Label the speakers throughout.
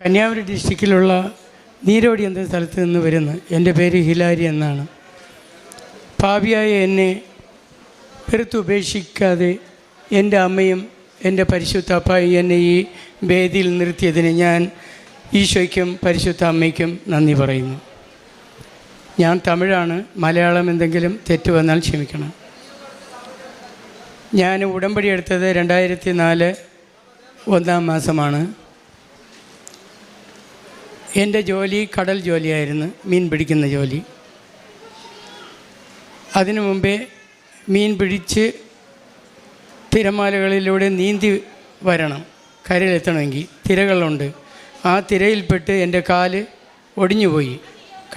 Speaker 1: കന്യാകുമരി ഡിസ്ട്രിക്റ്റിലുള്ള നീരോടി എന്ന സ്ഥലത്ത് നിന്ന് വരുന്ന എന്റെ പേര് ഹിലാരി എന്നാണ്. പാപിയായ എന്നെ വെറുത്തുപേക്ഷിക്കാതെ എന്റെ അമ്മയും എന്റെ പരിശുദ്ധ അപ്പായും എന്നെ ഈ വേദിയിൽ നിർത്തിയതിന് ഞാൻ ഈശോയ്ക്കും പരിശുദ്ധ അമ്മയ്ക്കും നന്ദി പറയുന്നു. ഞാൻ തമിഴാണ് മലയാളം എന്തെങ്കിലും തെറ്റ് വന്നാൽ ക്ഷമിക്കണം. ഞാൻ ഉടമ്പടി എടുത്തത് രണ്ടായിരത്തി നാല് ഒന്നാം മാസമാണ്. എന്റെ ജോലി കടൽ ജോലിയായിരുന്നു മീൻ പിടിക്കുന്ന ജോലി. അതിനു മുമ്പേ മീൻ പിടിച്ച് തിരമാലകളിലൂടെ നീന്തി വരണം കരയിലെത്തണമെങ്കിൽ തിരകളുണ്ട്. ആ തിരയിൽപ്പെട്ട് എന്റെ കാൽ ഒടിഞ്ഞുപോയി.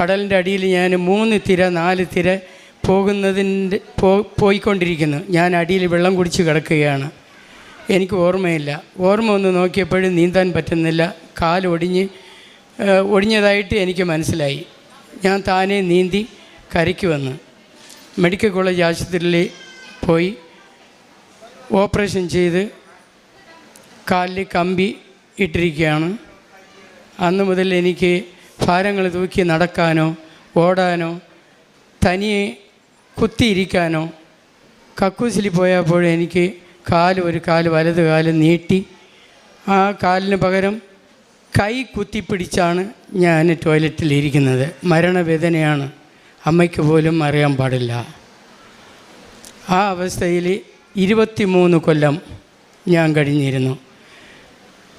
Speaker 1: കടലിന്റെ അടിയിൽ ഞാൻ മൂന്ന് തിര നാല് തിര പോകുന്നതിന്റെ പോ പോയിക്കൊണ്ടിരിക്കുന്നു. ഞാൻ അടിയിൽ വെള്ളം കുടിച്ച് കിടക്കുകയാണ്. എനിക്ക് ഓർമ്മയില്ല. ഓർമ്മ ഒന്ന് നോക്കിയപ്പോഴും നീന്താൻ പറ്റുന്നില്ല. കാൽ ഒടിഞ്ഞ് ഏഹ്, ഒടിഞ്ഞതായിട്ട് എനിക്ക് മനസ്സിലായി. ഞാൻ താനെ നീന്തി കരയ്ക്ക് വന്ന് മെഡിക്കൽ കോളേജ് ആശുപത്രിയിൽ പോയി ഓപ്പറേഷൻ ചെയ്ത് കാലിൽ കമ്പി ഇട്ടിരിക്കുകയാണ്. അന്ന് മുതൽ എനിക്ക് ഭാരങ്ങൾ തൂക്കി നടക്കാനോ ഓടാനോ തനിയെ കുത്തിയിരിക്കാനോ കക്കൂസിൽ പോയപ്പോഴും എനിക്ക് കാൽ ഒരു കാൽ വലത് കാൽ നീട്ടി. ആ കാലിന് പകരം കൈ കുത്തിപ്പിടിച്ചാണ് ഞാൻ ടോയ്ലറ്റിൽ ഇരിക്കുന്നത് മരണവേദനയാണ്. അമ്മയ്ക്ക് പോലും അറിയാൻ പാടില്ല. ആ അവസ്ഥയിൽ ഇരുപത്തി മൂന്ന് കൊല്ലം ഞാൻ കഴിഞ്ഞിരുന്നു.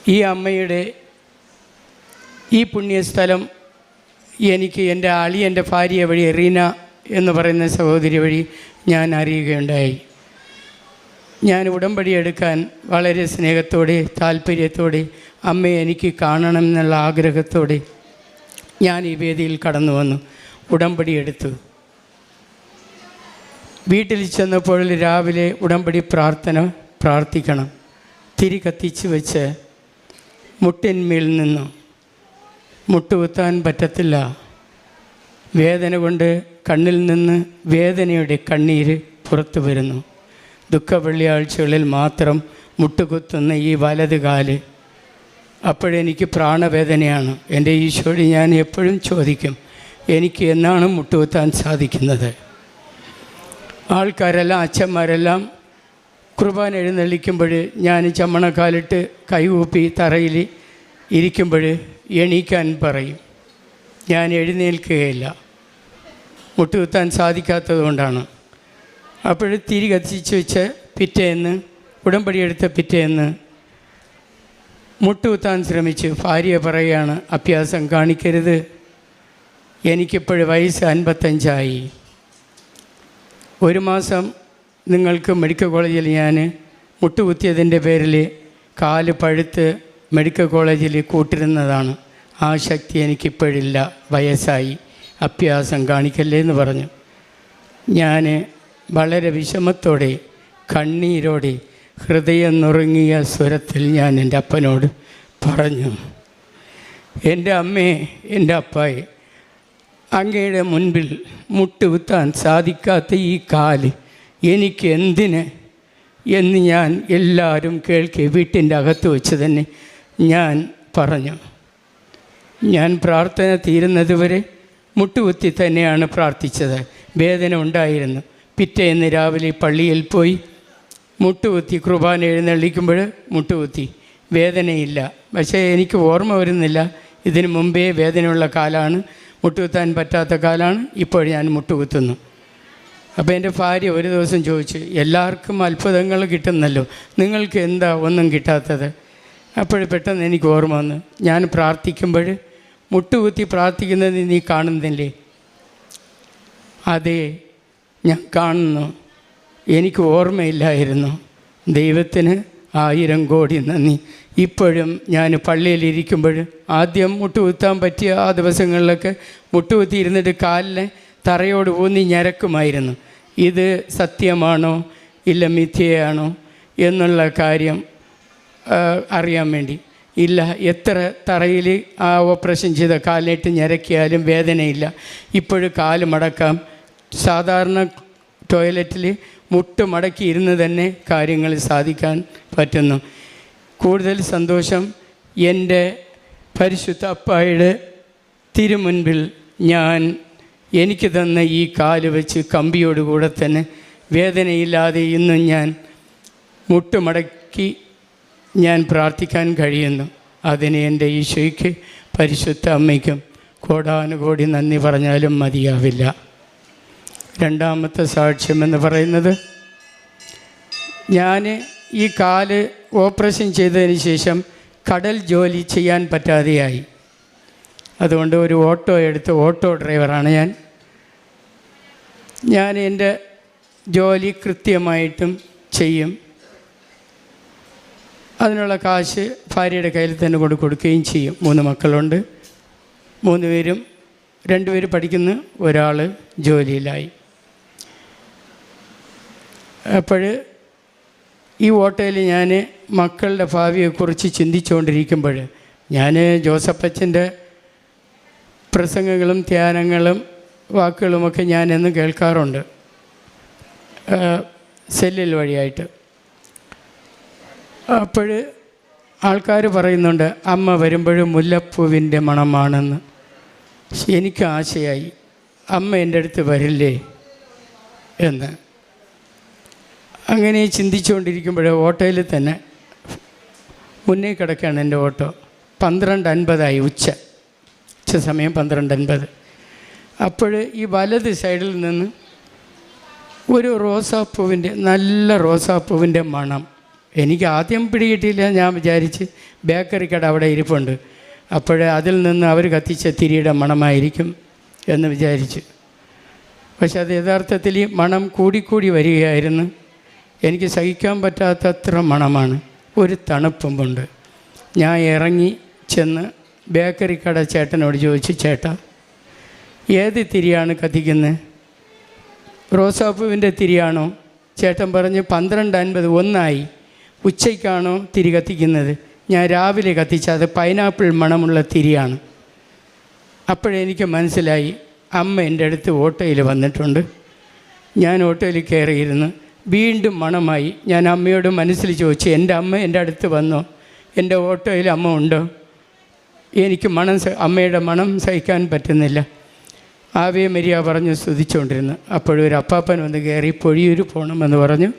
Speaker 1: ഈ അമ്മയുടെ ഈ പുണ്യസ്ഥലം എനിക്ക് എന്റെ അളി എന്റെ ഭാര്യ വഴി റീന എന്ന് പറയുന്ന സഹോദരി വഴി ഞാൻ അറിയുകയുണ്ടായി. ഞാൻ ഉടമ്പടി എടുക്കാൻ വളരെ സ്നേഹത്തോടെ താല്പര്യത്തോടെ അമ്മയെ എനിക്ക് കാണണം എന്നുള്ള ആഗ്രഹത്തോടെ ഞാൻ ഈ വേദിയിൽ കടന്നു വന്നു ഉടമ്പടി എടുത്തു. വീട്ടിൽ ചെന്നപ്പോൾ രാവിലെ ഉടമ്പടി പ്രാർത്ഥന പ്രാർത്ഥിക്കണം. തിരി കത്തിച്ച് വെച്ച് മുട്ടിന്മേൽ നിന്നു. മുട്ടുകുത്താൻ പറ്റത്തില്ല. വേദന കൊണ്ട് കണ്ണിൽ നിന്ന് വേദനയുടെ കണ്ണീര് പുറത്തു വരുന്നു. ദുഃഖ വെള്ളിയാഴ്ചകളിൽ മാത്രം മുട്ടുകുത്തുന്ന ഈ വലത് കാൽ അപ്പോഴെനിക്ക് പ്രാണവേദനയാണ്. എന്റെ ഈശോടി ഞാൻ എപ്പോഴും ചോദിക്കും എനിക്ക് എന്നാണ് മുട്ടുകുത്താൻ സാധിക്കുന്നത്? ആൾക്കാരെല്ലാം അച്ഛന്മാരെല്ലാം കുർബാന എഴുന്നള്ളിക്കുമ്പോൾ ഞാൻ ചമ്മണക്കാലിട്ട് കൈകൂപ്പി തറയിൽ ഇരിക്കുമ്പോൾ എണീക്കാൻ പറയും. ഞാൻ എഴുന്നേൽക്കുകയില്ല. മുട്ടുകുത്താൻ സാധിക്കാത്തത് കൊണ്ടാണ്. അപ്പോൾ തിരി കത്തിച്ച് വെച്ച് പിറ്റേന്ന് ഉടമ്പടി എടുത്ത പിറ്റേന്ന് മുട്ടുകുത്താൻ ശ്രമിച്ച് ഭാര്യ പറയുകയാണ് അഭ്യാസം കാണിക്കരുത്. എനിക്കിപ്പോൾ വയസ്സ് അൻപത്തഞ്ചായി. ഒരു മാസം നിങ്ങൾക്ക് മെഡിക്കൽ കോളേജിൽ ഞാൻ മുട്ടുകുത്തിയതിന്റെ പേരിൽ കാൽ പഴുത്ത് മെഡിക്കൽ കോളേജിൽ കൂട്ടിരുന്നതാണ്. ആ ശക്തി എനിക്കിപ്പോഴില്ല. വയസ്സായി. അഭ്യാസം കാണിക്കല്ലേ എന്ന് പറഞ്ഞു. ഞാൻ വളരെ വിഷമത്തോടെ കണ്ണീരോടെ ഹൃദയം നുറുങ്ങിയ സ്വരത്തിൽ ഞാൻ എന്റെ അപ്പനോട് പറഞ്ഞു എന്റെ അമ്മയെ എന്റെ അപ്പായെ അങ്ങയുടെ മുൻപിൽ മുട്ടുകുത്താൻ സാധിക്കാത്ത ഈ കാൽ എനിക്ക് എന്തിന്? എന്ന് ഞാൻ എല്ലാവരും കേൾക്കെ വീട്ടിന്റെ അകത്ത് വെച്ച് തന്നെ ഞാൻ പറഞ്ഞു ഞാൻ പ്രാർത്ഥന തീരുന്നതുവരെ മുട്ടുകുത്തി തന്നെയാണ് പ്രാർത്ഥിച്ചത്. വേദന ഉണ്ടായിരുന്നു. പിറ്റേന്ന് രാവിലെ പള്ളിയിൽ പോയി മുട്ടുകുത്തി കുർബാന എഴുന്നള്ളിക്കുമ്പോൾ മുട്ടുകുത്തി. വേദനയില്ല. പക്ഷേ എനിക്ക് ഓർമ്മ വരുന്നില്ല. ഇതിനു മുമ്പേ വേദനയുള്ള കാലമാണ് മുട്ടുകുത്താൻ പറ്റാത്ത കാലമാണ് ഇപ്പോൾ ഞാൻ മുട്ടുകുത്തുന്നു. അപ്പോൾ എന്റെ ഭാര്യ ഒരു ദിവസം ചോദിച്ചു എല്ലാവർക്കും അത്ഭുതങ്ങൾ കിട്ടുന്നല്ലോ. നിങ്ങൾക്ക് എന്താ ഒന്നും കിട്ടാത്തത്? അപ്പോൾ പെട്ടെന്ന് എനിക്ക് ഓർമ്മ വന്നു. ഞാൻ പ്രാർത്ഥിക്കുമ്പോൾ മുട്ടുകുത്തി പ്രാർത്ഥിക്കുന്നത് നീ കാണുന്നില്ലേ? അതെ. ഞാൻ കാണുന്നു. എനിക്ക് ഓർമ്മയില്ലായിരുന്നു. ദൈവത്തിന് ആയിരം കോടി നന്ദി. ഇപ്പോഴും ഞാൻ പള്ളിയിലിരിക്കുമ്പോൾ ആദ്യം മുട്ടുകുത്താൻ പറ്റിയ ആ ദിവസങ്ങളിലൊക്കെ മുട്ടുകുത്തിയിരുന്നിട്ട് കാലിനെ തറയോട് ഊന്നി ഞരക്കുമായിരുന്നു. ഇത് സത്യമാണോ? ഇല്ല മിഥ്യയാണോ? എന്നുള്ള കാര്യം അറിയാൻ വേണ്ടി. ഇല്ല എത്ര തറയിൽ ആ ഓപ്പറേഷൻ ചെയ്ത കാലിനിട്ട് ഞരക്കിയാലും വേദനയില്ല. ഇപ്പോഴും കാൽ മടക്കാം. സാധാരണ ടോയ്ലറ്റിൽ മുട്ട് മടക്കി ഇരുന്ന് തന്നെ കാര്യങ്ങൾ സാധിക്കാൻ പറ്റുന്നു. കൂടുതൽ സന്തോഷം എന്റെ പരിശുദ്ധ അപ്പായുടെ തിരുമുൻപിൽ ഞാൻ എനിക്ക് തന്ന ഈ കാൽ വെച്ച് കമ്പിയോടുകൂടെ തന്നെ വേദനയില്ലാതെ ഇന്നും ഞാൻ മുട്ടുമടക്കി ഞാൻ പ്രാർത്ഥിക്കാൻ കഴിയുന്നു. അതിന് എന്റെ ഈശോയ്ക്ക് പരിശുദ്ധ അമ്മയ്ക്കും കോടാനുകോടി നന്ദി പറഞ്ഞാലും മതിയാവില്ല. രണ്ടാമത്തെ സാക്ഷ്യം എന്ന് പറയുന്നത് ഞാൻ ഈ കാൽ ഓപ്പറേഷൻ ചെയ്തതിന് ശേഷം കടൽ ജോലി ചെയ്യാൻ പറ്റാതെയായി. അതുകൊണ്ട് ഒരു ഓട്ടോ എടുത്ത് ഓട്ടോ ഡ്രൈവറാണ് ഞാൻ. ഞാൻ എന്റെ ജോലി കൃത്യമായിട്ടും ചെയ്യും. അതിനുള്ള കാശ് ഭാര്യയുടെ കയ്യിൽ തന്നെ കൊണ്ട് കൊടുക്കുകയും ചെയ്യും. മൂന്ന് മക്കളുണ്ട്. മൂന്ന് പേരും രണ്ടുപേര് പഠിക്കുന്നു ഒരാൾ ജോലിയിലായി. അപ്പോൾ ഈ ഓട്ടോയിൽ ഞാൻ മക്കളുടെ ഭാവിയെക്കുറിച്ച് ചിന്തിച്ചുകൊണ്ടിരിക്കുമ്പോൾ ഞാൻ ജോസഫച്ചന്റെ പ്രസംഗങ്ങളും ധ്യാനങ്ങളും വാക്കുകളുമൊക്കെ ഞാൻ എന്നും കേൾക്കാറുണ്ട് സെല്ലിൽ വഴിയായിട്ട്. അപ്പോൾ ആൾക്കാർ പറയുന്നുണ്ട് അമ്മ വരുമ്പോഴും മുല്ലപ്പൂവിന്റെ മണമാണെന്ന്. എനിക്ക് ആശയായി അമ്മ എന്റെ അടുത്ത് വരില്ലേ എന്ന്. അങ്ങനെ ചിന്തിച്ചുകൊണ്ടിരിക്കുമ്പോൾ ഓട്ടോയിൽ തന്നെ മുന്നേ കിടക്കുകയാണ് എന്റെ ഓട്ടോ. പന്ത്രണ്ട് അൻപതായി ഉച്ച. ഉച്ച സമയം പന്ത്രണ്ട് അൻപത് അപ്പോൾ ഈ വലത് സൈഡിൽ നിന്ന് ഒരു റോസാപ്പൂവിന്റെ നല്ല റോസാപ്പൂവിന്റെ മണം. എനിക്ക് ആദ്യം പിടികിട്ടിയില്ല ഞാൻ വിചാരിച്ച് ബേക്കറി കട അവിടെ ഇരിപ്പുണ്ട്. അപ്പോൾ അതിൽ നിന്ന് അവർ കത്തിച്ച തിരിയുടെ മണമായിരിക്കും എന്ന് വിചാരിച്ചു. പക്ഷെ അത് യഥാർത്ഥത്തിൽ ഈ മണം കൂടിക്കൂടി വരികയായിരുന്നു. എനിക്ക് സഹിക്കാൻ പറ്റാത്തത്ര മണമാണ്. ഒരു തണുപ്പുമുണ്ട് ഞാൻ ഇറങ്ങി ചെന്ന് ബേക്കറി കട ചേട്ടനോട് ചോദിച്ചു ചേട്ടാ ഏത് തിരിയാണ് കത്തിക്കുന്നത്? റോസാപ്പൂവിന്റെ തിരിയാണോ? ചേട്ടൻ പറഞ്ഞ് പന്ത്രണ്ട് അൻപത് ഒന്നായി. ഉച്ചയ്ക്കാണോ തിരി കത്തിക്കുന്നത്? ഞാൻ രാവിലെ കത്തിച്ച അത് പൈനാപ്പിൾ മണമുള്ള തിരിയാണ്. അപ്പോഴെനിക്ക് മനസ്സിലായി അമ്മ എന്റെ അടുത്ത് ഓട്ടോയിൽ വന്നിട്ടുണ്ട്. ഞാൻ ഓട്ടോയിൽ കയറിയിരുന്ന്. വീണ്ടും മണമായി. ഞാൻ അമ്മയോട് മനസ്സിൽ ചോദിച്ചു എന്റെ അമ്മ എന്റെ അടുത്ത് വന്നോ? എന്റെ ഓട്ടോയിൽ അമ്മ ഉണ്ടോ? എനിക്ക് മണം അമ്മയുടെ മണം സഹിക്കാൻ പറ്റുന്നില്ല. ആവേ മരിയ പറഞ്ഞു സ്തുതിച്ചുകൊണ്ടിരുന്നു. അപ്പോഴൊരു അപ്പാപ്പൻ വന്ന് കയറി പൊഴിയൂർ പോകണമെന്ന് പറഞ്ഞു.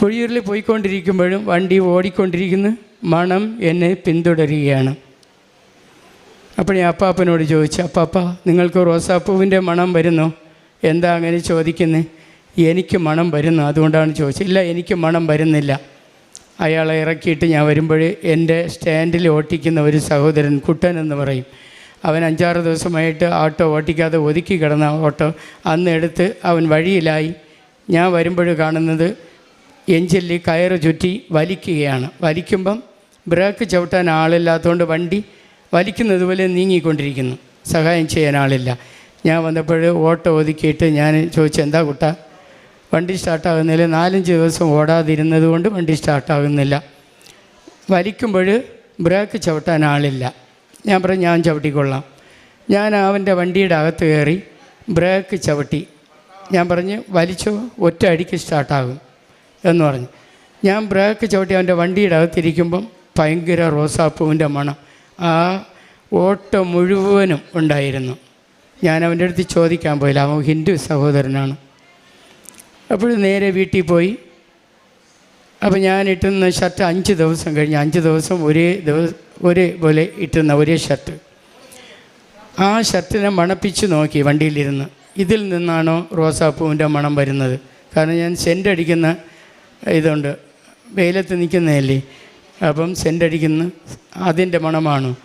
Speaker 1: പൊഴിയൂരിൽ പോയിക്കൊണ്ടിരിക്കുമ്പോഴും വണ്ടി ഓടിക്കൊണ്ടിരിക്കുന്നു. മണം എന്നെ പിന്തുടരുകയാണ്. അപ്പോൾ ഞാൻ അപ്പാപ്പനോട് ചോദിച്ചു അപ്പാപ്പ നിങ്ങൾക്ക് റോസാപ്പൂവിന്റെ മണം വരുന്നോ? എന്താ അങ്ങനെ ചോദിക്കുന്നത് എനിക്ക് മണം വരുന്നു. അതുകൊണ്ടാണ് ചോദിച്ചത്. ഇല്ല എനിക്ക് മണം വരുന്നില്ല. അയാളെ ഇറക്കിയിട്ട് ഞാൻ വരുമ്പോൾ എന്റെ സ്റ്റാൻഡിൽ ഓട്ടിക്കുന്ന ഒരു സഹോദരൻ കുട്ടൻ എന്ന് പറയും. അവൻ അഞ്ചാറ് ദിവസമായിട്ട് ഓട്ടോ ഓട്ടിക്കാതെ ഒതുക്കി കിടന്ന ഓട്ടോ അന്ന് എടുത്ത് അവൻ വഴിയിലായി. ഞാൻ വരുമ്പോൾ കാണുന്നത് എഞ്ചിനിൽ കയറ് ചുറ്റി വലിക്കുകയാണ്. വലിക്കുമ്പം ബ്രേക്ക് ചവിട്ടാൻ ആളില്ലാത്തതുകൊണ്ട് വണ്ടി വലിക്കുന്നത് പോലെ നീങ്ങിക്കൊണ്ടിരിക്കുന്നു. സഹായം ചെയ്യാൻ ആളില്ല. ഞാൻ വന്നപ്പോൾ ഓട്ടോ ഒതുക്കിയിട്ട് ഞാൻ ചോദിച്ചു എന്താ കുട്ട? വണ്ടി സ്റ്റാർട്ടാകുന്നില്ല നാലഞ്ച് ദിവസം ഓടാതിരുന്നത് കൊണ്ട് വണ്ടി സ്റ്റാർട്ടാകുന്നില്ല. വലിക്കുമ്പോൾ ബ്രേക്ക് ചവിട്ടാൻ ആളില്ല. ഞാൻ പറഞ്ഞു ഞാൻ ചവിട്ടിക്കൊള്ളാം. ഞാൻ അവന്റെ വണ്ടിയുടെ അകത്ത് കയറി ബ്രേക്ക് ചവിട്ടി. ഞാൻ പറഞ്ഞ് വലിച്ചോ ഒറ്റ അടിക്ക് സ്റ്റാർട്ടാകും. എന്ന് പറഞ്ഞു. ഞാൻ ബ്രേക്ക് ചവിട്ടി അവന്റെ വണ്ടിയുടെ അകത്തിരിക്കുമ്പം ഭയങ്കര റോസാപ്പൂവിന്റെ മണം. ആ ഓട്ടം മുഴുവനും ഉണ്ടായിരുന്നു. ഞാൻ അവന്റെ അടുത്ത് ചോദിക്കാൻ പോയില്ല. അവൻ ഹിന്ദു സഹോദരനാണ്. അപ്പോൾ നേരെ വീട്ടിൽ പോയി. അപ്പോൾ ഞാൻ ഇട്ടുന്ന ഷർട്ട് അഞ്ച് ദിവസം കഴിഞ്ഞ് അഞ്ച് ദിവസം ഒരേ ദിവസം ഒരേ പോലെ ഇട്ടുന്ന ഒരേ ഷർട്ട് ആ ഷർട്ടിനെ മണപ്പിച്ച് നോക്കി വണ്ടിയിലിരുന്ന്. ഇതിൽ നിന്നാണോ റോസാപ്പൂവിന്റെ മണം വരുന്നത്? കാരണം ഞാൻ സെന്റ് അടിക്കുന്ന ഇതുണ്ട്. വെയിലത്ത് നിൽക്കുന്നതല്ലേ? അപ്പം സെന്റ് അടിക്കുന്ന അതിന്റെ മണമാണോ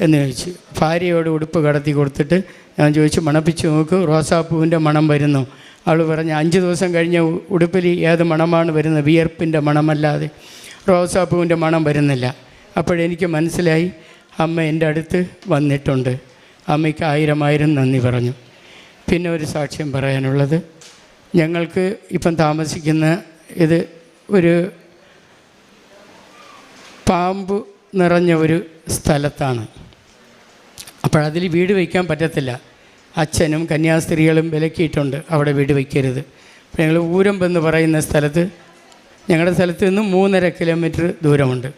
Speaker 1: എന്ന് ചോദിച്ചു. ഭാര്യയോട് ഉടുപ്പ് കടത്തി കൊടുത്തിട്ട് ഞാൻ ചോദിച്ചു മണപ്പിച്ച് നോക്ക് റോസാപ്പൂവിന്റെ മണം വരുന്നു. അവൾ പറഞ്ഞു അഞ്ച് ദിവസം കഴിഞ്ഞ ഉടുപ്പിൽ ഏത് മണമാണ് വരുന്നത്? വിയർപ്പിന്റെ മണമല്ലാതെ റോസാപ്പൂവിന്റെ മണം വരുന്നില്ല. അപ്പോഴെനിക്ക് മനസ്സിലായി അമ്മ എന്റെ അടുത്ത് വന്നിട്ടുണ്ട്. അമ്മയ്ക്ക് ആയിരം ആയിരം നന്ദി പറഞ്ഞു. പിന്നെ ഒരു സാക്ഷ്യം പറയാനുള്ളത് ഞങ്ങൾക്ക് ഇപ്പം താമസിക്കുന്ന ഇത് ഒരു പാമ്പ് നിറഞ്ഞ ഒരു സ്ഥലത്താണ്. അപ്പോഴതിൽ വീട് വയ്ക്കാൻ പറ്റത്തില്ല. അച്ഛനും കന്യാസ്ത്രീകളും വിലക്കിയിട്ടുണ്ട് അവിടെ വീട് വയ്ക്കരുത്. അപ്പോൾ ഞങ്ങൾ ഊരമ്പ് എന്ന് പറയുന്ന സ്ഥലത്ത് ഞങ്ങളുടെ സ്ഥലത്ത് നിന്ന് മൂന്നര കിലോമീറ്റർ ദൂരമുണ്ട്.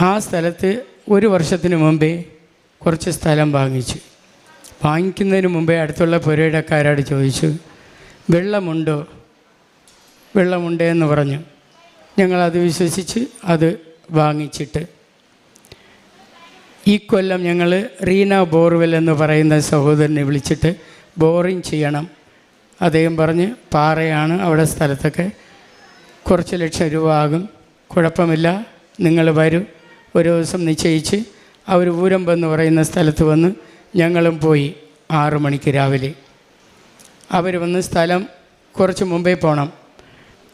Speaker 1: ആ സ്ഥലത്ത് ഒരു വർഷത്തിന് മുമ്പേ കുറച്ച് സ്ഥലം വാങ്ങിച്ചു. വാങ്ങിക്കുന്നതിന് മുമ്പേ അടുത്തുള്ള പുരയിടക്കാരോട് ചോദിച്ചു വെള്ളമുണ്ടോ? വെള്ളമുണ്ടേ എന്ന് പറഞ്ഞു. ഞങ്ങളത് വിശ്വസിച്ച് അത് വാങ്ങിച്ചിട്ട് ഈ കൊല്ലം ഞങ്ങൾ റീന ബോർവെൽ എന്ന് പറയുന്ന സഹോദരനെ വിളിച്ചിട്ട് ബോറിങ് ചെയ്യണം. അദ്ദേഹം പറഞ്ഞ് പാറയാണ് അവിടെ സ്ഥലത്തൊക്കെ. കുറച്ച് ലക്ഷം രൂപ ആകും. കുഴപ്പമില്ല. നിങ്ങൾ വരൂ. ഒരു ദിവസം നിശ്ചയിച്ച് അവർ ഊരമ്പ് എന്ന് പറയുന്ന സ്ഥലത്ത് വന്ന് ഞങ്ങളും പോയി ആറു മണിക്ക് രാവിലെ. അവർ വന്ന് സ്ഥലം കുറച്ച് മുമ്പേ പോകണം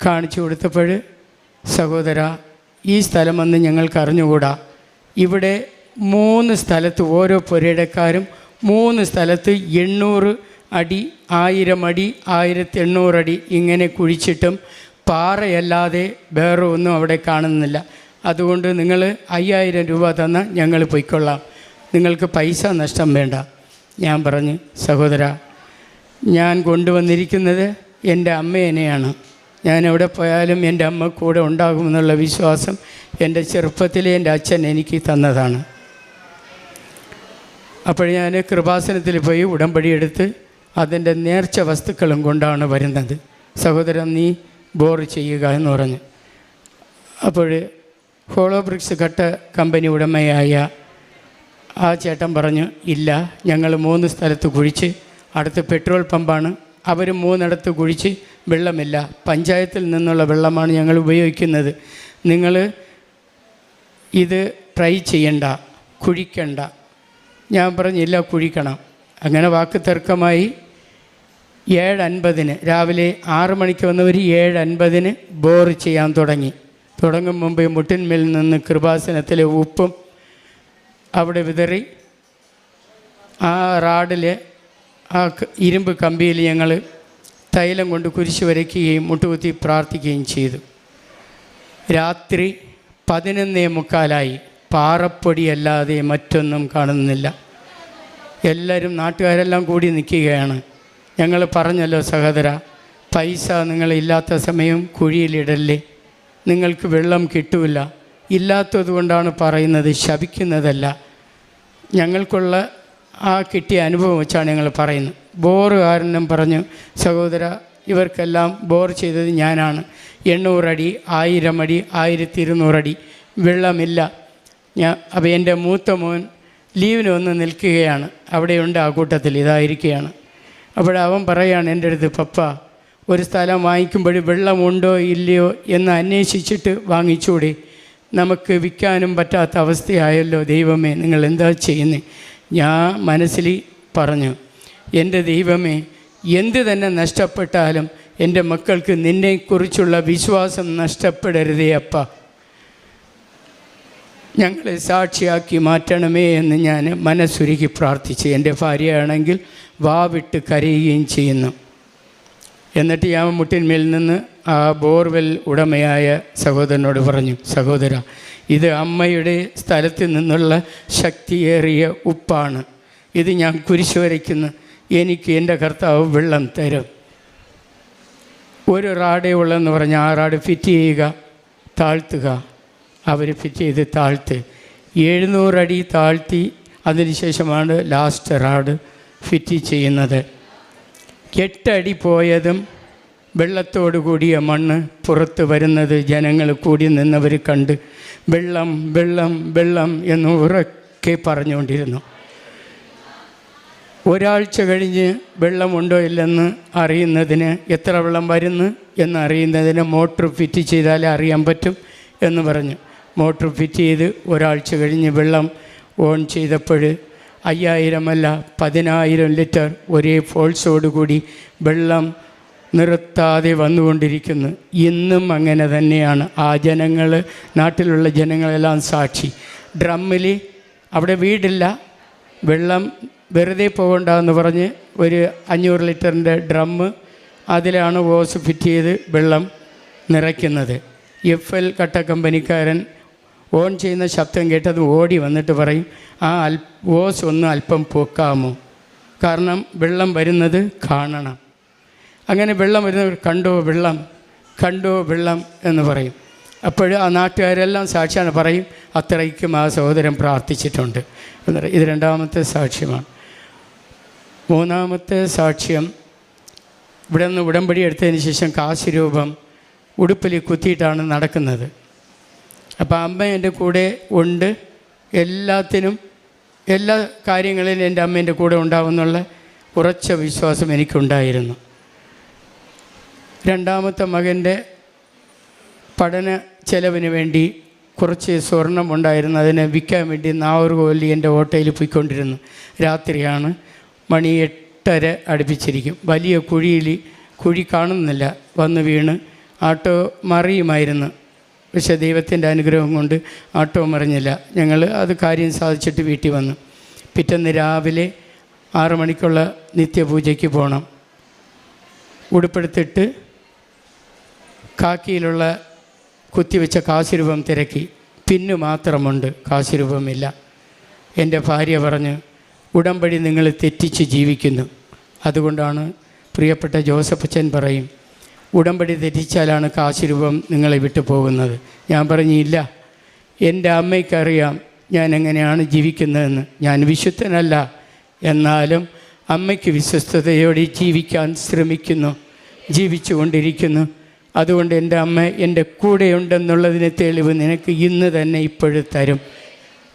Speaker 1: കാണിച്ചു കൊടുത്തപ്പോൾ സഹോദര ഈ സ്ഥലം വന്ന് ഞങ്ങൾക്ക് അറിഞ്ഞുകൂടാ. ഇവിടെ മൂന്ന് സ്ഥലത്ത് ഓരോ പുരയിടക്കാരും മൂന്ന് സ്ഥലത്ത് എണ്ണൂറ് അടി ആയിരം അടി ആയിരത്തി എണ്ണൂറടി ഇങ്ങനെ കുഴിച്ചിട്ടും പാറയല്ലാതെ വേറെ ഒന്നും അവിടെ കാണുന്നില്ല. അതുകൊണ്ട് നിങ്ങൾ അയ്യായിരം രൂപ തന്നാൽ ഞങ്ങൾ പൊയ്ക്കൊള്ളാം. നിങ്ങൾക്ക് പൈസ നഷ്ടം വേണ്ട. ഞാൻ പറഞ്ഞു സഹോദര ഞാൻ കൊണ്ടുവന്നിരിക്കുന്നത് എന്റെ അമ്മേനെയാണ്. ഞാൻ എവിടെ പോയാലും എന്റെ അമ്മ കൂടെ ഉണ്ടാകുമെന്നുള്ള വിശ്വാസം എന്റെ ചെറുപ്പത്തിലെ എന്റെ അച്ഛൻ എനിക്ക് തന്നതാണ്. അപ്പോൾ ഞാൻ കൃപാസനത്തിൽ പോയി ഉടമ്പടി എടുത്ത് അതിന്റെ നേർച്ച വസ്തുക്കളും കൊണ്ടാണ് വരുന്നത്. സഹോദരൻ നീ ബോർ ചെയ്യുക എന്ന് പറഞ്ഞു. അപ്പോൾ ഹോളോ ബ്രിക്സ് കമ്പനി ഉടമയായ ആ ചേട്ടൻ പറഞ്ഞു ഇല്ല ഞങ്ങൾ മൂന്ന് സ്ഥലത്ത് കുഴിച്ച് അടുത്ത് പെട്രോൾ പമ്പാണ്. അവർ മൂന്നിടത്ത് കുഴിച്ച് വെള്ളമില്ല. പഞ്ചായത്തിൽ നിന്നുള്ള വെള്ളമാണ് ഞങ്ങൾ ഉപയോഗിക്കുന്നത്. നിങ്ങൾ ഇത് ട്രൈ ചെയ്യണ്ട കുഴിക്കണ്ട. ഞാൻ പറഞ്ഞില്ല കുഴിക്കണം. അങ്ങനെ വാക്ക് തർക്കമായി. ഏഴ് അൻപതിന് രാവിലെ ആറ് മണിക്ക് വന്നവർ ഏഴ് അൻപതിന് ബോർ ചെയ്യാൻ തുടങ്ങി. തുടങ്ങും മുമ്പ് മുട്ടിന്മേൽ നിന്ന് കൃപാസനത്തിലെ ഉപ്പും അവിടെ വിതറി. ആ റാഡിൽ ആ ഇരുമ്പ് കമ്പിയിൽ ഞങ്ങൾ തൈലം കൊണ്ട് കുരിശ് വരയ്ക്കുകയും മുട്ടുകുത്തി പ്രാർത്ഥിക്കുകയും ചെയ്തു. രാത്രി പതിനൊന്നേ മുക്കാലായി. പാറപ്പൊടിയല്ലാതെ മറ്റൊന്നും കാണുന്നില്ല. എല്ലാവരും നാട്ടുകാരെല്ലാം കൂടി നിൽക്കുകയാണ്. ഞങ്ങൾ പറഞ്ഞല്ലോ സഹോദര പൈസ നിങ്ങളില്ലാത്ത സമയം കുഴിയിലിടല്ലേ നിങ്ങൾക്ക് വെള്ളം കിട്ടൂല. ഇല്ലാത്തത് കൊണ്ടാണ് പറയുന്നത് ശപിക്കുന്നതല്ല. ഞങ്ങൾക്കുള്ള ആ കിട്ടിയ അനുഭവം വെച്ചാണ് ഞങ്ങൾ പറയുന്നത്. ബോറുകാരനും പറഞ്ഞു സഹോദര ഇവർക്കെല്ലാം ബോർ ചെയ്തത് ഞാനാണ്. എണ്ണൂറടി ആയിരം അടി ആയിരത്തി ഇരുന്നൂറടി വെള്ളമില്ല. ഞാൻ അപ്പോൾ എന്റെ മൂത്ത മോൻ ലീവിന് വന്ന് നിൽക്കുകയാണ്. അവിടെയുണ്ട് ആ കൂട്ടത്തിൽ ഇതായിരിക്കുകയാണ്. അപ്പോൾ അവൻ പറയുകയാണ് എന്റെ അടുത്ത് പപ്പ ഒരു സ്ഥലം വാങ്ങിക്കുമ്പോൾ വെള്ളമുണ്ടോ ഇല്ലയോ എന്ന് അന്വേഷിച്ചിട്ട് വാങ്ങിച്ചുകൂടി നമുക്ക് വിൽക്കാനും പറ്റാത്ത അവസ്ഥയായല്ലോ ദൈവമേ നിങ്ങൾ എന്താ ചെയ്യുന്നത് ഞാൻ മനസ്സിൽ പറഞ്ഞു എന്റെ ദൈവമേ എന്ത് തന്നെ നഷ്ടപ്പെട്ടാലും എന്റെ മക്കൾക്ക് നിന്നെക്കുറിച്ചുള്ള വിശ്വാസം നഷ്ടപ്പെടരുതേ അപ്പ. ഞങ്ങളെ സാക്ഷിയാക്കി മാറ്റണമേ എന്ന് ഞാൻ മനസ്സുരുക്കി പ്രാർത്ഥിച്ചു. എന്റെ ഭാര്യയാണെങ്കിൽ വാവിട്ട് കരയുകയും ചെയ്യുന്നു. എന്നിട്ട് ഞാൻ മുട്ടിന്മേൽ നിന്ന് ആ ബോർവെൽ ഉടമയായ സഹോദരനോട് പറഞ്ഞു സഹോദര ഇത് അമ്മയുടെ സ്ഥലത്ത് നിന്നുള്ള ശക്തിയേറിയ ഉപ്പാണ്. ഇത് ഞാൻ കുരിശ് എനിക്ക് എന്റെ കർത്താവ് വെള്ളം തരും. ഒരു റാഡേ ഉള്ളെന്ന് പറഞ്ഞാൽ ആ റാഡ് ഫിറ്റ് ചെയ്യുക താഴ്ത്തുക. ഫിറ്റ് ചെയ്ത് താഴ്ത്ത്. എഴുന്നൂറടി താഴ്ത്തി അതിനുശേഷമാണ് ലാസ്റ്റ് റാഡ് ഫിറ്റ് ചെയ്യുന്നത്. എട്ടടി പോയതും വെള്ളത്തോടു കൂടിയ മണ്ണ് പുറത്ത് വരുന്നത് ജനങ്ങൾ കൂടി നിന്നവർ കണ്ട് വെള്ളം വെള്ളം വെള്ളം എന്ന് ഉറക്കെ പറഞ്ഞുകൊണ്ടിരുന്നു. ഒരാഴ്ച കഴിഞ്ഞ് വെള്ളമുണ്ടോ ഇല്ലെന്ന് അറിയുന്നതിന് എത്ര വെള്ളം വരുന്നു എന്ന് അറിയുന്നതിന് മോട്ടർ ഫിറ്റ് ചെയ്താലേ അറിയാൻ പറ്റും എന്ന് പറഞ്ഞു. മോട്ടർ ഫിറ്റ് ചെയ്ത് ഒരാഴ്ച കഴിഞ്ഞ് വെള്ളം ഓൺ ചെയ്തപ്പോൾ അയ്യായിരമല്ല പതിനായിരം ലിറ്റർ ഒരേ ഫോഴ്സോടുകൂടി വെള്ളം നിർത്താതെ വന്നുകൊണ്ടിരിക്കുന്നു. ഇന്നും അങ്ങനെ തന്നെയാണ്. ആ ജനങ്ങൾ നാട്ടിലുള്ള ജനങ്ങളെല്ലാം സാക്ഷി. ഡ്രമ്മിൽ അവിടെ വീടില്ല. വെള്ളം വെറുതെ പോകണ്ടെന്ന് പറഞ്ഞ് ഒരു അഞ്ഞൂറ് ലിറ്ററിന്റെ ഡ്രമ്മ് അതിലാണ് ഓസ് ഫിറ്റ് ചെയ്ത് വെള്ളം നിറയ്ക്കുന്നത്. എഫ് എൽ കട്ട കമ്പനിക്കാരൻ ഓൺ ചെയ്യുന്ന ശബ്ദം കേട്ടത് ഓടി വന്നിട്ട് പറയും ആ അൽ ഓസ് ഒന്ന് അല്പം പൊക്കാമോ? കാരണം വെള്ളം വരുന്നത് കാണണം. അങ്ങനെ വെള്ളം വരുന്നവർ കണ്ടോ വെള്ളം കണ്ടോ വെള്ളം എന്ന് പറയും. അപ്പോൾ ആ നാട്ടുകാരെല്ലാം സാക്ഷിയാണ് പറയും അത്രയ്ക്കും ആ സഹോദരൻ പ്രാർത്ഥിച്ചിട്ടുണ്ട്. ഇത് രണ്ടാമത്തെ സാക്ഷ്യമാണ്. മൂന്നാമത്തെ സാക്ഷ്യം ഇവിടെ നിന്ന് ഉടമ്പടി എടുത്തതിന് ശേഷം കാശ് രൂപം ഉടുപ്പിൽ കുത്തിയിട്ടാണ് നടക്കുന്നത്. അപ്പോൾ അമ്മ എന്റെ കൂടെ ഉണ്ട്. എല്ലാത്തിനും എല്ലാ കാര്യങ്ങളിലും എന്റെ അമ്മ എന്റെ കൂടെ ഉണ്ടാവുമെന്നുള്ള ഉറച്ച വിശ്വാസം എനിക്കുണ്ടായിരുന്നു. രണ്ടാമത്തെ മകന്റെ പഠന ചെലവിന് വേണ്ടി കുറച്ച് സ്വർണം ഉണ്ടായിരുന്നു. അതിനെ വിൽക്കാൻ വേണ്ടി നാവൂർകോലി എന്റെ ഓട്ടോയിൽ പോയിക്കൊണ്ടിരുന്നു. രാത്രിയാണ് മണി എട്ടര അടുപ്പിച്ചിരിക്കും. വലിയ കുഴിയിൽ കുഴി കാണുന്നില്ല. വന്ന് വീണ്. ആട്ടോ മറിയുമായിരുന്നു. പക്ഷേ ദൈവത്തിന്റെ അനുഗ്രഹം കൊണ്ട് ആട്ടോ മറിഞ്ഞില്ല ഞങ്ങൾ അത് കാര്യം സാധിച്ചിട്ട് വീട്ടിൽ വന്നു. പിറ്റേന്ന് രാവിലെ ആറു മണിക്കുള്ള നിത്യപൂജയ്ക്ക് പോകണം ഉടുപ്പെടുത്തിട്ട് കാക്കിയിലുള്ള കുത്തിവെച്ച കാശുരൂപം തിരക്കി. പിന്നു മാത്രമുണ്ട് കാശുരൂപമില്ല. എന്റെ ഭാര്യ പറഞ്ഞ് ഉടമ്പടി നിങ്ങൾ തെറ്റിച്ച് ജീവിക്കുന്നു. അതുകൊണ്ടാണ് പ്രിയപ്പെട്ട ജോസഫ് അച്ഛൻ പറയും ഉടമ്പടി തെറ്റിച്ചാലാണ് കാശുരൂപം നിങ്ങളെ വിട്ടു പോകുന്നത്. ഞാൻ പറഞ്ഞില്ല എന്റെ അമ്മയ്ക്കറിയാം ഞാൻ എങ്ങനെയാണ് ജീവിക്കുന്നതെന്ന്. ഞാൻ വിശുദ്ധനല്ല. എന്നാലും അമ്മയ്ക്ക് വിശ്വസ്തയോടെ ജീവിക്കാൻ ശ്രമിക്കുന്നു ജീവിച്ചു കൊണ്ടിരിക്കുന്നു. അതുകൊണ്ട് എന്റെ അമ്മ എന്റെ കൂടെയുണ്ടെന്നുള്ളതിന് തെളിവ് നിനക്ക് ഇന്ന് തന്നെ ഇപ്പോഴും തരും.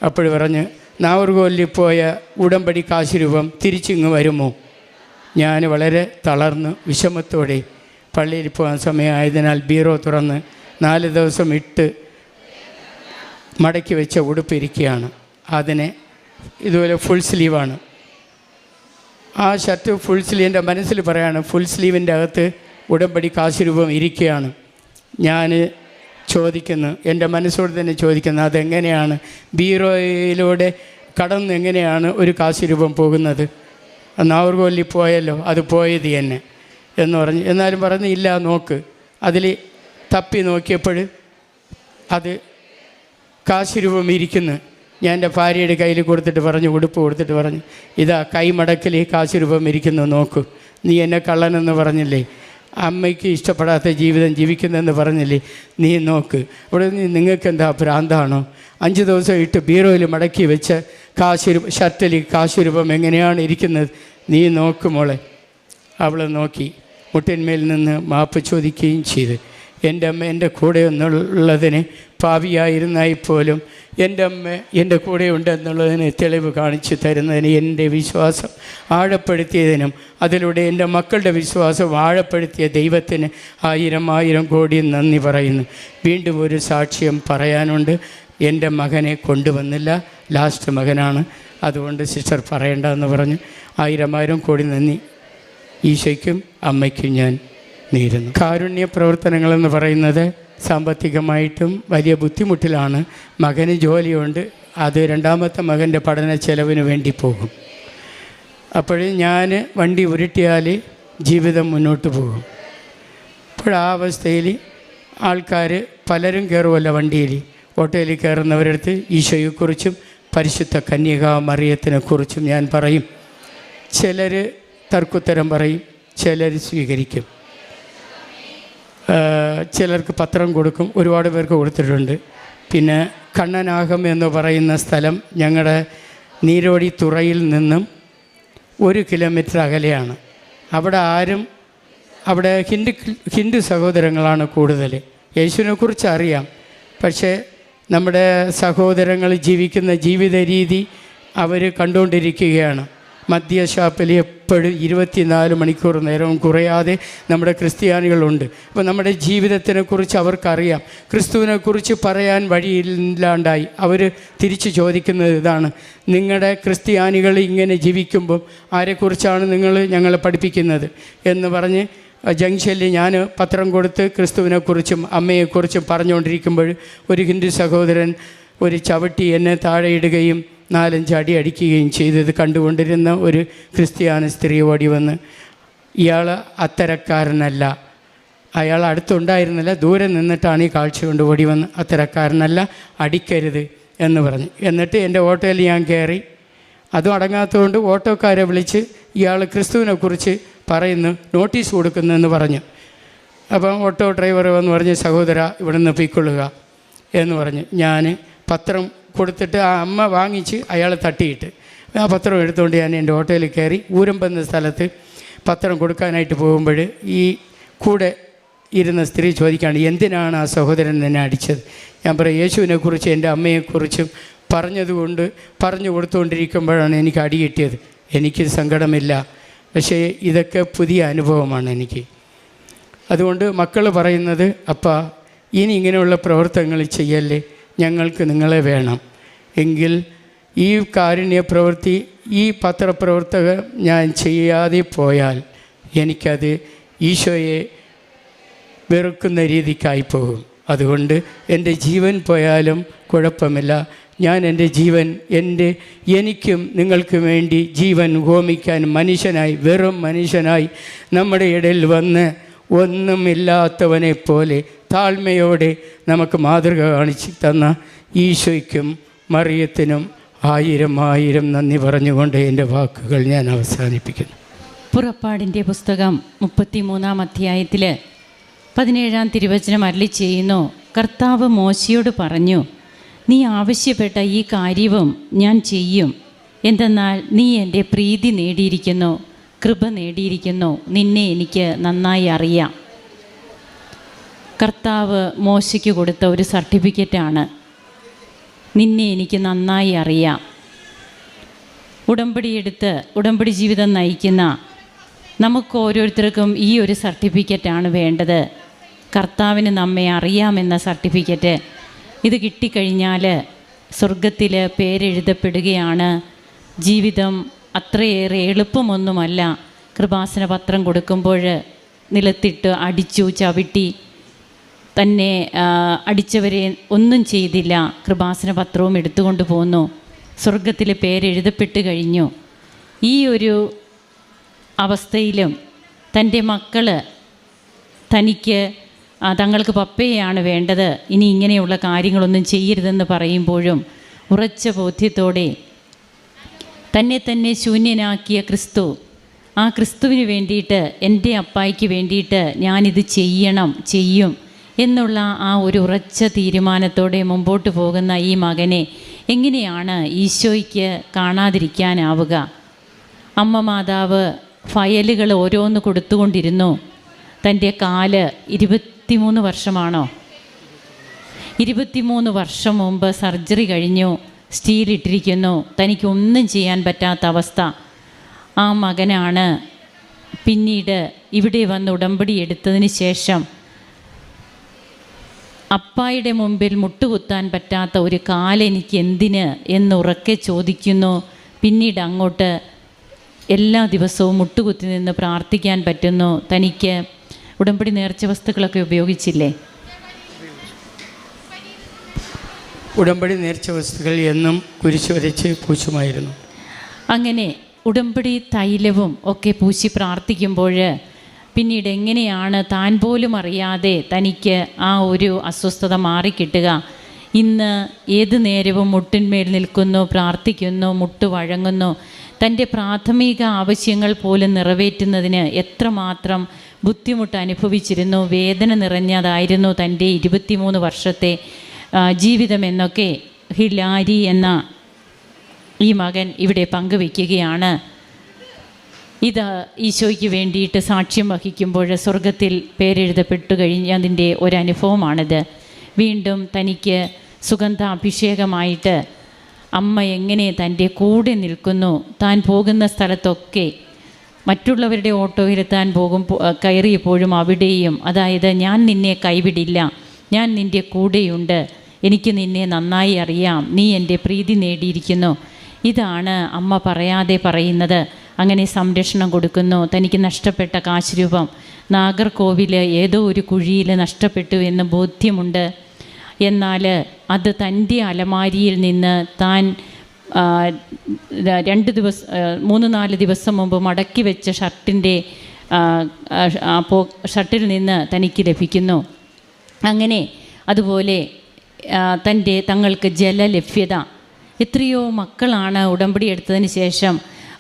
Speaker 1: അപ്പോൾ പറഞ്ഞ് നാവർകോലിൽ പോയ ഉടമ്പടി കാശുരൂപം തിരിച്ചിങ്ങ് വരുമോ? ഞാൻ വളരെ തളർന്ന് വിഷമത്തോടെ പള്ളിയിൽ പോകാൻ സമയമായതിനാൽ ബീറോ തുറന്ന് നാല് ദിവസം ഇട്ട് മടക്കി വെച്ച ഉടുപ്പിരിക്കുകയാണ്. അതിനെ ഇതുപോലെ ഫുൾ സ്ലീവാണ് ആ ഷർട്ട് ഫുൾ സ്ലീവിന്റെ മനസ്സിൽ പറയാണ് ഫുൾ സ്ലീവിന്റെ അകത്ത് ഉടമ്പടി കാശുരൂപം ഇരിക്കുകയാണ്. ഞാൻ ചോദിക്കുന്നു എന്റെ മനസ്സോട് തന്നെ ചോദിക്കുന്നു അതെങ്ങനെയാണ്? ബീറോയിലൂടെ കടന്ന് എങ്ങനെയാണ് ഒരു കാശുരൂപം പോകുന്നത്? നാവർകോല്ലി പോയല്ലോ അത് പോയത് തന്നെ. എന്ന് പറഞ്ഞ്. എന്നാലും പറഞ്ഞ് ഇല്ല നോക്ക്. അതിൽ തപ്പി നോക്കിയപ്പോൾ അത് കാശുരൂപം ഇരിക്കുന്നു. ഞാൻ എന്റെ ഭാര്യയുടെ കയ്യിൽ കൊടുത്തിട്ട് പറഞ്ഞു ഉടുപ്പ് കൊടുത്തിട്ട് പറഞ്ഞു ഇതാ കൈമടക്കിൽ കാശുരൂപം ഇരിക്കുന്നു നോക്കൂ. നീ എന്നെ കള്ളനെന്ന് പറഞ്ഞില്ലേ? അമ്മയ്ക്ക് ഇഷ്ടപ്പെടാത്ത ജീവിതം ജീവിക്കുന്നതെന്ന് പറഞ്ഞില്ലേ? നീ നോക്ക്. ഇവിടെ നിങ്ങൾക്ക് എന്താ ഭ്രാന്താണോ? അഞ്ച് ദിവസം ഇട്ട് ബീറോയിൽ മടക്കി വെച്ച കാശുരു ഷർട്ടിൽ കാശുരൂപം എങ്ങനെയാണ് ഇരിക്കുന്നത്? നീ നോക്ക് മോളെ. അവൾ നോക്കി. മുട്ടിന്മേൽ നിന്ന് മാപ്പ് ചോദിക്കുകയും ചെയ്ത്. എന്റെ അമ്മ എന്റെ കൂടെ എന്നുള്ളതിന് പാവിയായിരുന്നായി പോലും എന്റെ അമ്മ എന്റെ കൂടെ ഉണ്ടെന്നുള്ളതിന് തെളിവ് കാണിച്ചു തരുന്നതിന് എന്റെ വിശ്വാസം ആഴപ്പെടുത്തിയതിനും അതിലൂടെ എന്റെ മക്കളുടെ വിശ്വാസം ആഴപ്പെടുത്തിയ ദൈവത്തിന് ആയിരം ആയിരം കോടി നന്ദി പറയുന്നു. വീണ്ടും ഒരു സാക്ഷ്യം പറയാനുണ്ട്. എന്റെ മകനെ കൊണ്ടുവന്നില്ല. ലാസ്റ്റ് മകനാണ്. അതുകൊണ്ട് സിസ്റ്റർ പറയണ്ടെന്ന് പറഞ്ഞു. ആയിരം ആയിരം കോടി നന്ദി. ഈശോയ്ക്കും അമ്മയ്ക്കും ഞാൻ നേരുന്നു. കാരുണ്യ പ്രവർത്തനങ്ങളെന്ന് പറയുന്നത് സാമ്പത്തികമായിട്ടും വലിയ ബുദ്ധിമുട്ടിലാണ്. മകന് ജോലിയുണ്ട്. അത് രണ്ടാമത്തെ മകന്റെ പഠന ചെലവിന് വേണ്ടി പോകും. അപ്പോൾ ഞാൻ വണ്ടി ഉരുട്ടിയാൽ ജീവിതം മുന്നോട്ട് പോകും. അപ്പോൾ ആ അവസ്ഥയിൽ ആൾക്കാർ പലരും കയറുമല്ല വണ്ടിയിൽ ഓട്ടോയിൽ കയറുന്നവരടുത്ത് ഈശോയെക്കുറിച്ചും പരിശുദ്ധ കന്യകാമറിയത്തിനെക്കുറിച്ചും ഞാൻ പറയും. ചിലർ തർക്കുത്തരം പറയും ചിലർ സ്വീകരിക്കും. ചിലർക്ക് പത്രം കൊടുക്കും ഒരുപാട് പേർക്ക് കൊടുത്തിട്ടുണ്ട്. പിന്നെ കണ്ണനാകം എന്ന് പറയുന്ന സ്ഥലം ഞങ്ങളുടെ നീരോടി തുറയിൽ നിന്നും ഒരു കിലോമീറ്റർ അകലെയാണ്. അവിടെ ആരും അവിടെ ഹിന്ദു ഹിന്ദു സഹോദരങ്ങളാണ് കൂടുതൽ യേശുവിനെക്കുറിച്ച് അറിയാം. പക്ഷേ നമ്മുടെ സഹോദരങ്ങൾ ജീവിക്കുന്ന ജീവിത രീതി അവർ കണ്ടുകൊണ്ടിരിക്കുകയാണ്. മദ്യഷാപ്പിൽ എപ്പോഴും ഇരുപത്തിനാല് മണിക്കൂർ നേരവും കുറയാതെ നമ്മുടെ ക്രിസ്ത്യാനികളുണ്ട്. അപ്പോൾ നമ്മുടെ ജീവിതത്തിനെക്കുറിച്ച് അവർക്കറിയാം. ക്രിസ്തുവിനെക്കുറിച്ച് പറയാൻ വഴിയില്ലാണ്ടായി. അവർ തിരിച്ചു ചോദിക്കുന്നത് ഇതാണ്. നിങ്ങളുടെ ക്രിസ്ത്യാനികൾ ഇങ്ങനെ ജീവിക്കുമ്പം ആരെക്കുറിച്ചാണ് നിങ്ങൾ ഞങ്ങളെ പഠിപ്പിക്കുന്നത്? എന്ന് പറഞ്ഞ് ജംഗ്ഷനിൽ ഞാൻ പത്രം കൊടുത്ത് ക്രിസ്തുവിനെക്കുറിച്ചും അമ്മയെക്കുറിച്ചും പറഞ്ഞുകൊണ്ടിരിക്കുമ്പോൾ ഒരു ഹിന്ദു സഹോദരൻ ഒരു ചവിട്ടി എന്നെ താഴെ ഇടുകയും നാലഞ്ച് അടി അടിക്കുകയും ചെയ്തത് കണ്ടുകൊണ്ടിരുന്ന ഒരു ക്രിസ്ത്യാനി സ്ത്രീ ഓടി വന്ന് ഇയാൾ അത്തരക്കാരനല്ല. അയാൾ അടുത്തുണ്ടായിരുന്നില്ല ദൂരെ നിന്നിട്ടാണ് ഈ കാഴ്ച കൊണ്ട് ഓടി വന്ന് അത്തരക്കാരനല്ല അടിക്കരുത് എന്ന് പറഞ്ഞു. എന്നിട്ട് എന്റെ ഓട്ടോയിൽ ഞാൻ കയറി. അതും അടങ്ങാത്തതുകൊണ്ട് ഓട്ടോക്കാരെ വിളിച്ച് ഇയാൾ ക്രിസ്തുവിനെക്കുറിച്ച് പറയുന്നു നോട്ടീസ് കൊടുക്കുന്നെന്ന് പറഞ്ഞു. അപ്പം ഓട്ടോ ഡ്രൈവർ വന്ന് പറഞ്ഞ് സഹോദര ഇവിടെ നിന്ന് പൊയ്ക്കൊള്ളുക എന്ന് പറഞ്ഞ്. ഞാൻ പത്രം കൊടുത്തിട്ട് ആ അമ്മ വാങ്ങിച്ച് അയാളെ തട്ടിയിട്ട്. ആ പത്രം എടുത്തുകൊണ്ട് ഞാൻ എന്റെ ഹോട്ടലിൽ കയറി ഊരമ്പെന്ന സ്ഥലത്ത് പത്രം കൊടുക്കാനായിട്ട് പോകുമ്പോൾ ഈ കൂടെ ഇരുന്ന സ്ത്രീ ചോദിക്കുകയാണ് എന്തിനാണ് ആ സഹോദരൻ എന്നെ അടിച്ചത്? ഞാൻ പറയും യേശുവിനെക്കുറിച്ച് എന്റെ അമ്മയെക്കുറിച്ചും പറഞ്ഞതുകൊണ്ട് പറഞ്ഞു കൊടുത്തുകൊണ്ടിരിക്കുമ്പോഴാണ് എനിക്ക് അടി കിട്ടിയത്. എനിക്ക് സങ്കടമില്ല. പക്ഷേ ഇതൊക്കെ പുതിയ അനുഭവമാണ് എനിക്ക്. അതുകൊണ്ട് മക്കൾ പറയുന്നത് അപ്പ ഇനി ഇങ്ങനെയുള്ള പ്രവർത്തനങ്ങൾ ചെയ്യല്ലേ? ഞങ്ങൾക്ക് നിങ്ങളെ വേണം. എങ്കിൽ ഈ കാരുണ്യ പ്രവൃത്തി ഈ പത്രപ്രവർത്തകർ ഞാൻ ചെയ്യാതെ പോയാൽ എനിക്കത് ഈശോയെ വെറുക്കുന്ന രീതിക്കായി പോകും. അതുകൊണ്ട് എന്റെ ജീവൻ പോയാലും കുഴപ്പമില്ല. ഞാൻ എന്റെ ജീവൻ എന്റെ എനിക്കും നിങ്ങൾക്ക് വേണ്ടി ജീവൻ ഹോമിക്കാൻ മനുഷ്യനായി വെറും മനുഷ്യനായി നമ്മുടെ ഇടയിൽ വന്ന് ഒന്നുമില്ലാത്തവനെ പോലെ താഴ്മയോടെ നമുക്ക് മാതൃക കാണിച്ചു തന്ന ഈശോയ്ക്കും മറിയത്തിനും ആയിരം ആയിരം നന്ദി പറഞ്ഞുകൊണ്ട് എന്റെ വാക്കുകൾ ഞാൻ അവസാനിപ്പിക്കുന്നു.
Speaker 2: പുറപ്പാടിന്റെ പുസ്തകം മുപ്പത്തിമൂന്നാം അധ്യായത്തിൽ പതിനേഴാം തിരുവചനം അരളി ചെയ്യുന്നു. കർത്താവ് മോശയോട് പറഞ്ഞു നീ ആവശ്യപ്പെട്ട ഈ കാര്യവും ഞാൻ ചെയ്യും. എന്തെന്നാൽ നീ എന്റെ പ്രീതി നേടിയിരിക്കുന്നു കൃപ നേടിയിരിക്കുന്നു. നിന്നെ എനിക്ക് നന്നായി അറിയാം. കർത്താവ് മോശയ്ക്ക് കൊടുത്ത ഒരു സർട്ടിഫിക്കറ്റാണ്. നിന്നെ എനിക്ക് നന്നായി അറിയാം. ഉടമ്പടി എടുത്ത് ഉടമ്പടി ജീവിതം നയിക്കുന്ന നമുക്ക് ഓരോരുത്തർക്കും ഈ ഒരു സർട്ടിഫിക്കറ്റാണ് വേണ്ടത്. കർത്താവിന് നമ്മെ അറിയാമെന്ന സർട്ടിഫിക്കറ്റ്. ഇത് കിട്ടിക്കഴിഞ്ഞാൽ സ്വർഗത്തിൽ പേരെഴുതപ്പെടുകയാണ്. ജീവിതം അത്രയേറെ എളുപ്പമൊന്നുമല്ല. കൃപാസന പത്രം കൊടുക്കുമ്പോൾ നിലത്തിട്ട് അടിച്ചു ചവിട്ടി തന്നെ അടിച്ചവരെ ഒന്നും ചെയ്തില്ല. കൃപാസന പത്രവും എടുത്തുകൊണ്ട് പോന്നു. സ്വർഗത്തിൽ പേരെഴുതപ്പെട്ട് കഴിഞ്ഞു. ഈ ഒരു അവസ്ഥയിലും തന്റെ മക്കൾ തനിക്ക് തങ്ങൾക്ക് പപ്പയാണ് വേണ്ടത്. ഇനി ഇങ്ങനെയുള്ള കാര്യങ്ങളൊന്നും ചെയ്യരുതെന്ന് പറയുമ്പോഴും ഉറച്ച ബോധ്യത്തോടെ തന്നെ തന്നെ ശൂന്യനാക്കിയ ക്രിസ്തു ആ ക്രിസ്തുവിന് വേണ്ടിയിട്ട് എന്റെ അപ്പായ്ക്ക് വേണ്ടിയിട്ട് ഞാനിത് ചെയ്യണം ചെയ്യും. എന്നുള്ള ആ ഒരു ഉറച്ച തീരുമാനത്തോടെ മുമ്പോട്ട് പോകുന്ന ഈ മകനെ എങ്ങനെയാണ് ഈശോയ്ക്ക് കാണാതിരിക്കാനാവുക? അമ്മ മാതാവ് ഫയലുകൾ ഓരോന്ന് കൊടുത്തുകൊണ്ടിരുന്നു. തന്റെ കാൽ ഇരുപത്തിമൂന്ന് വർഷമാണോ? ഇരുപത്തിമൂന്ന് വർഷം മുമ്പ് സർജറി കഴിഞ്ഞു സ്റ്റീലിട്ടിരിക്കുന്നു തനിക്കൊന്നും ചെയ്യാൻ പറ്റാത്ത അവസ്ഥ. ആ മകനാണ് പിന്നീട് ഇവിടെ വന്ന് ഉടമ്പടി എടുത്തതിന് ശേഷം അപ്പായുടെ മുമ്പിൽ മുട്ടുകുത്താൻ പറ്റാത്ത ഒരു കാലെനിക്ക് എന്തിന് എന്ന് ഉറക്കെ ചോദിക്കുന്നു. പിന്നീട് അങ്ങോട്ട് എല്ലാ ദിവസവും മുട്ടുകുത്തി നിന്ന് പ്രാർത്ഥിക്കാൻ പറ്റുന്നു. തനിക്ക് ഉടമ്പടി നേർച്ച വസ്തുക്കളൊക്കെ ഉപയോഗിച്ചില്ലേ?
Speaker 1: ഉടമ്പടി നേർച്ച വസ്തുക്കൾ എന്നും കുരിശ് വരച്ച് പൂശുമായിരുന്നു
Speaker 2: അങ്ങനെ ഉടമ്പടി തൈലവും ഒക്കെ പൂശി പ്രാർത്ഥിക്കുമ്പോൾ പിന്നീട് എങ്ങനെയാണ് താൻ പോലും അറിയാതെ തനിക്ക് ആ ഒരു അസ്വസ്ഥത മാറിക്കിട്ടുക? ഇന്ന് ഏത് നേരവും മുട്ടിന്മേൽ നിൽക്കുന്നു പ്രാർത്ഥിക്കുന്നു മുട്ട് വഴങ്ങുന്നു. തന്റെ പ്രാഥമിക ആവശ്യങ്ങൾ പോലും നിറവേറ്റുന്നതിന് എത്രമാത്രം ബുദ്ധിമുട്ട് അനുഭവിച്ചിരുന്നു വേദന നിറഞ്ഞതായിരുന്നു തന്റെ ഇരുപത്തിമൂന്ന് വർഷത്തെ ജീവിതം എന്നൊക്കെ ഹിലാരി എന്ന ഈ മകൻ ഇവിടെ പങ്കുവയ്ക്കുകയാണ് ഇത് ഈശോയ്ക്ക് വേണ്ടിയിട്ട് സാക്ഷ്യം വഹിക്കുമ്പോൾ സ്വർഗത്തിൽ പേരെഴുതപ്പെട്ടു കഴിഞ്ഞതിന്റെ ഒരനുഭവമാണിത്. വീണ്ടും തനിക്ക് സുഗന്ധ അഭിഷേകമായിട്ട് അമ്മ എങ്ങനെ തന്റെ കൂടെ നിൽക്കുന്നു താൻ പോകുന്ന സ്ഥലത്തൊക്കെ മറ്റുള്ളവരുടെ ഓട്ടോയിൽ താൻ പോകും കയറിയപ്പോഴും അവിടെയും അതായത് ഞാൻ നിന്നെ കൈവിടില്ല ഞാൻ നിന്റെ കൂടെയുണ്ട് എനിക്ക് നിന്നെ നന്നായി അറിയാം നീ എന്റെ പ്രീതി നേടിയിരിക്കുന്നു. ഇതാണ് അമ്മ പറയാതെ പറയുന്നത്. അങ്ങനെ സംരക്ഷണം കൊടുക്കുന്നു. തനിക്ക് നഷ്ടപ്പെട്ട കാശ് രൂപം നാഗർകോവിൽ ഏതോ ഒരു കുഴിയിൽ നഷ്ടപ്പെട്ടു എന്ന് ബോധ്യമുണ്ട്. എന്നാൽ അത് തന്റെ അലമാരിയിൽ നിന്ന് താൻ രണ്ട് ദിവസം മൂന്ന് നാല് ദിവസം മുമ്പ് മടക്കി വെച്ച ഷർട്ടിന്റെ പോ ഷർട്ടിൽ നിന്ന് തനിക്ക് ലഭിക്കുന്നു. അങ്ങനെ അതുപോലെ തന്റെ തങ്ങൾക്ക് ജലലഭ്യത. എത്രയോ മക്കളാണ് ഉടമ്പടി എടുത്തതിന് ശേഷം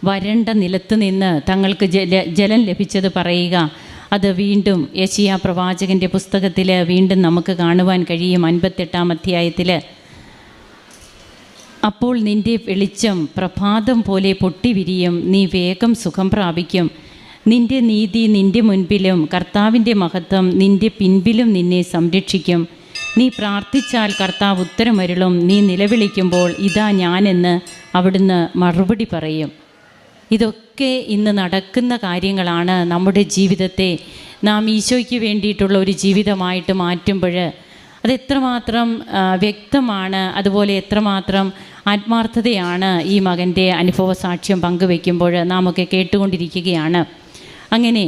Speaker 2: വരണ്ട നിലത്ത് നിന്ന് തങ്ങൾക്ക് ജല ജലം ലഭിച്ചത് പറയുക. അത് വീണ്ടും യശിയ പ്രവാചകന്റെ പുസ്തകത്തിൽ വീണ്ടും നമുക്ക് കാണുവാൻ കഴിയും അൻപത്തെട്ടാം അധ്യായത്തിൽ അപ്പോൾ നിന്റെ വെളിച്ചം പ്രഭാതം പോലെ പൊട്ടിവിരിയും നീ വേഗം സുഖം പ്രാപിക്കും. നിന്റെ നീതി നിന്റെ മുൻപിലും കർത്താവിന്റെ മഹത്വം നിന്റെ പിൻപിലും നിന്നെ സംരക്ഷിക്കും. നീ പ്രാർത്ഥിച്ചാൽ കർത്താവ് ഉത്തരമരുളും നീ നിലവിളിക്കുമ്പോൾ ഇതാ ഞാനെന്ന് അവിടുന്ന് മറുപടി പറയും. ഇതൊക്കെ ഇന്ന് നടക്കുന്ന കാര്യങ്ങളാണ് നമ്മുടെ ജീവിതത്തെ നാം ഈശോയ്ക്ക് വേണ്ടിയിട്ടുള്ള ഒരു ജീവിതമായിട്ട് മാറ്റുമ്പോൾ അത് എത്രമാത്രം വ്യക്തമാണ് അതുപോലെ എത്രമാത്രം ആത്മാർത്ഥതയാണ് ഈ മകന്റെ അനുഭവ സാക്ഷ്യം പങ്കുവെക്കുമ്പോൾ നാം ഒക്കെ കേട്ടുകൊണ്ടിരിക്കുകയാണ്. അങ്ങനെ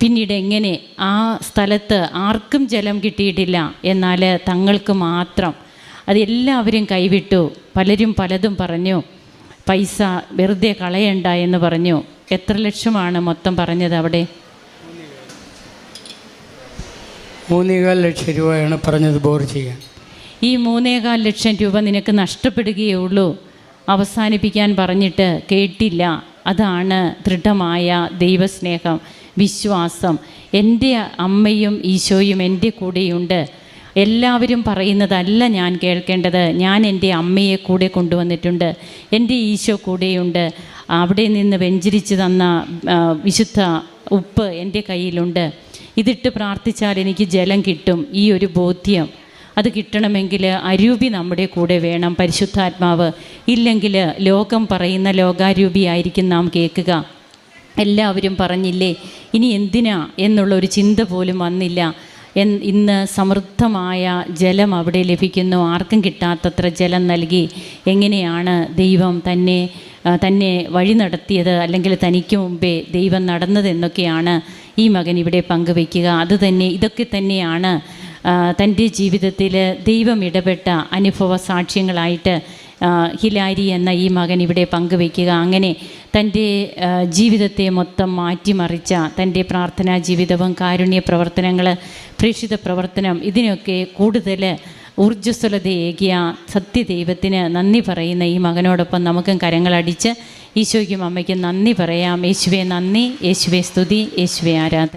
Speaker 2: പിന്നീട് എങ്ങനെ ആ സ്ഥലത്ത് ആർക്കും ജലം കിട്ടിയിട്ടില്ല എന്നാൽ തങ്ങൾക്ക് മാത്രം അത് എല്ലാവരും കൈവിട്ടു പലരും പലതും പറഞ്ഞു. പൈസ വെറുതെ കളയണ്ട എന്ന് പറഞ്ഞു. എത്ര ലക്ഷമാണ് മൊത്തം പറഞ്ഞത് അവിടെ?
Speaker 1: മൂന്നേകാൽ ലക്ഷം രൂപയാണ് പറഞ്ഞത് ബോർ ചെയ്യാൻ.
Speaker 2: ഈ മൂന്നേകാൽ ലക്ഷം രൂപ നിനക്ക് നഷ്ടപ്പെടുകയേ ഉള്ളൂ. അവസാനിപ്പിക്കാൻ പറഞ്ഞിട്ട് കേട്ടില്ല. അതാണ് ദൃഢമായ ദൈവസ്നേഹം വിശ്വാസം. എന്റെ അമ്മയും ഈശോയും എന്റെ കൂടെയുണ്ട്. എല്ലാവരും പറയുന്നതല്ല ഞാൻ കേൾക്കേണ്ടത്. ഞാൻ എന്റെ അമ്മയെ കൂടെ കൊണ്ടുവന്നിട്ടുണ്ട്. എന്റെ ഈശോ കൂടെയുണ്ട്. അവിടെ നിന്ന് വെഞ്ചരിച്ച് തന്ന വിശുദ്ധ ഉപ്പ് എന്റെ കയ്യിലുണ്ട്. ഇതിട്ട് പ്രാർത്ഥിച്ചാൽ എനിക്ക് ജലം കിട്ടും. ഈ ഒരു ബോധ്യം. അത് കിട്ടണമെങ്കിൽ അരൂപി നമ്മുടെ കൂടെ വേണം പരിശുദ്ധാത്മാവ്. ഇല്ലെങ്കിൽ ലോകം പറയുന്ന ലോകാരൂപിയായിരിക്കും നാം കേൾക്കുക. എല്ലാവരും പറഞ്ഞില്ലേ ഇനി എന്തിനാ എന്നുള്ള ഒരു ചിന്ത പോലും വന്നില്ല. ഇന്ന് സമൃദ്ധമായ ജലം അവിടെ ലഭിക്കുന്നു. ആർക്കും കിട്ടാത്തത്ര ജലം നൽകി എങ്ങനെയാണ് ദൈവം തന്നെ തന്നെ വഴി നടത്തിയത്? അല്ലെങ്കിൽ തനിക്ക് മുമ്പേ ദൈവം നടന്നതെന്നൊക്കെയാണ് ഈ മകൻ ഇവിടെ പങ്കുവയ്ക്കുക. അത് തന്നെ ഇതൊക്കെ തന്നെയാണ് തന്റെ ജീവിതത്തിൽ ദൈവം ഇടപെട്ട അനുഭവ സാക്ഷ്യങ്ങളായിട്ട് ഹിലാരി എന്ന ഈ മകൻ ഇവിടെ പങ്കുവയ്ക്കുക. അങ്ങനെ തന്റെ ജീവിതത്തെ മൊത്തം മാറ്റിമറിച്ച തന്റെ പ്രാർത്ഥനാ ജീവിതവും കാരുണ്യ പ്രവർത്തനങ്ങൾ പ്രേക്ഷിത പ്രവർത്തനം ഇതിനൊക്കെ കൂടുതൽ ഊർജസ്വലതയേകിയ സത്യദൈവത്തിന് നന്ദി പറയുന്ന ഈ മകനോടൊപ്പം നമുക്കും കരങ്ങളടിച്ച് ഈശോയ്ക്കും അമ്മയ്ക്കും നന്ദി പറയാം. യേശുവെ നന്ദി യേശുവെ സ്തുതി യേശുവെ ആരാധന.